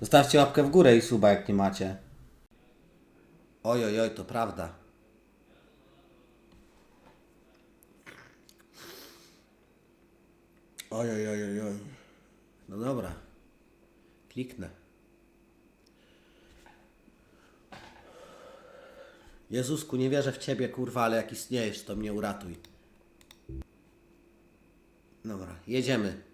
Zostawcie łapkę w górę i suba, jak nie macie. Oj, oj, oj, to prawda. Oj, oj, oj, oj. No dobra. Kliknę. Jezusku, nie wierzę w Ciebie, kurwa, ale jak istniejesz, to mnie uratuj. Dobra, jedziemy.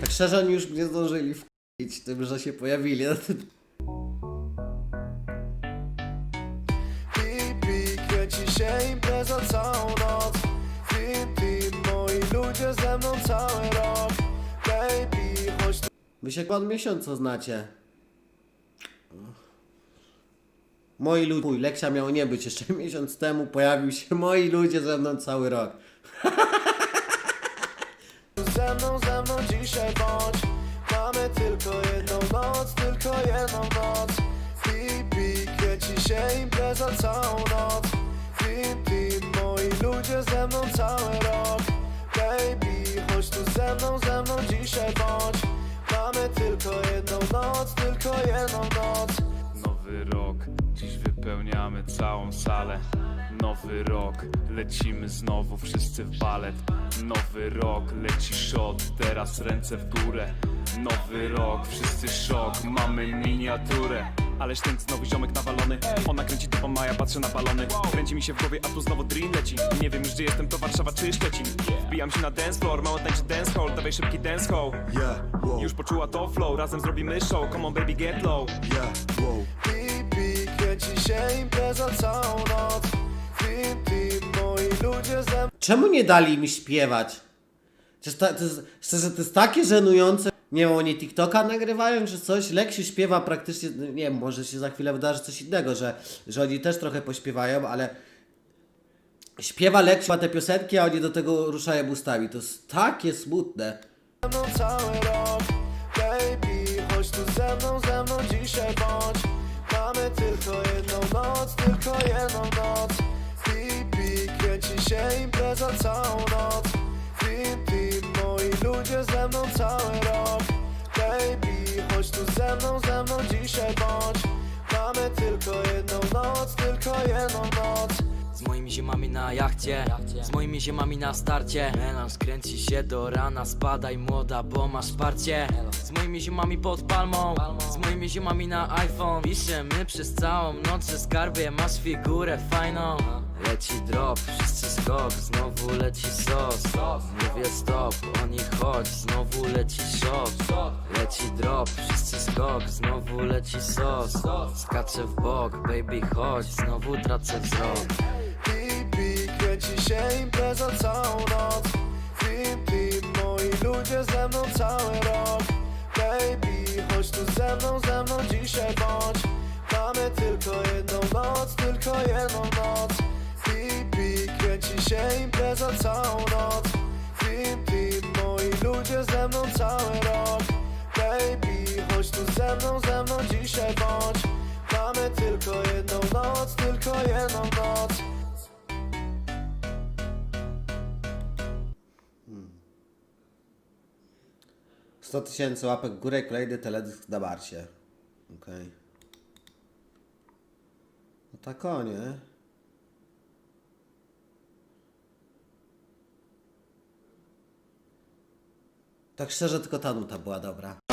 Tak szczerze, oni już mnie zdążyli wkupić tym, że się pojawili na tym Pipi, kręci się impreza całą noc team, moi ludzie ze mną cały rok Baby, chodź Wy się od miesiąca znacie. Moi ludzie. Mój Leksia miał nie być jeszcze miesiąc temu. Pojawił się moi ludzie ze mną cały rok. ze mną, ze mną dzisiaj bądź Mamy tylko jedną noc, tylko jedną noc się impreza całą noc moi ludzie ze mną cały rok Baby, chodź tu ze mną, ze mną dzisiaj bądź Mamy tylko jedną noc, tylko jedną noc wypełniamy całą salę. Nowy rok, lecimy znowu wszyscy w balet. Nowy rok, leci shot, teraz ręce w górę. Nowy rok, wszyscy szok, mamy miniaturę. Ależ ten znowu ziomek nawalony. Ona kręci dupą, a ja patrzę na balony. Kręci mi się w głowie, a tu znowu dream leci. Nie wiem już gdzie jestem, to Warszawa czy Szczecin. Wbijam się na dance floor, mało tańczy dance hall. Dawaj szybki dance hall. Już poczuła to flow, razem zrobimy show. Come on baby get low kręci się impreza całą noc Team, team, moi ludzie ze Czemu nie dali mi śpiewać? Przecież ta, to jest, szczerze, to jest takie żenujące. Nie wiem, oni TikToka nagrywają czy coś. Leksiu śpiewa praktycznie, no nie wiem, może się za chwilę wydarzy coś innego, że, że oni też trochę pośpiewają, ale śpiewa Leksiu ma te piosenki, a oni do tego ruszają ustami. To jest takie smutne. mną cały rok Baby, chodź tu ze mną, ze mną dzisiaj bądź Mamy tylko jedną noc, tylko jedną noc. Pipi, kręci się impreza całą noc. Team, moi ludzie ze mną cały rok. Baby, chodź tu ze mną, ze mną dzisiaj bądź. Mamy tylko jedną noc, tylko jedną noc Z moimi ziomami na jachcie, z moimi ziomami na starcie. Melanż kręci się do rana, spadaj młoda, bo masz parcie Z moimi ziomami pod palmą, z moimi ziomami na iPhone. Piszemy przez całą noc, że skarbie masz figurę fajną. Leci drop, wszyscy skok, znowu leci sos. Mówię stop, oni chodź, znowu leci szok. Leci drop, wszyscy skok, znowu leci sos. Skaczę w bok, baby chodź, znowu tracę wzrok impreza całą noc. Team, moi ludzie ze mną cały rok. Baby, chodź tu ze mną, ze mną dzisiaj bądź. Mamy tylko jedną noc, tylko jedną noc. Pipi, kręci się impreza całą noc. Team, moi ludzie ze mną cały rok. Baby, chodź tu ze mną, ze mną dzisiaj bądź. Mamy tylko jedną noc, tylko jedną 100 tysięcy łapek w górę, kolejny teledysk na Barsie. Okej. No tak o, nie? Tak szczerze, tylko ta nuta była dobra.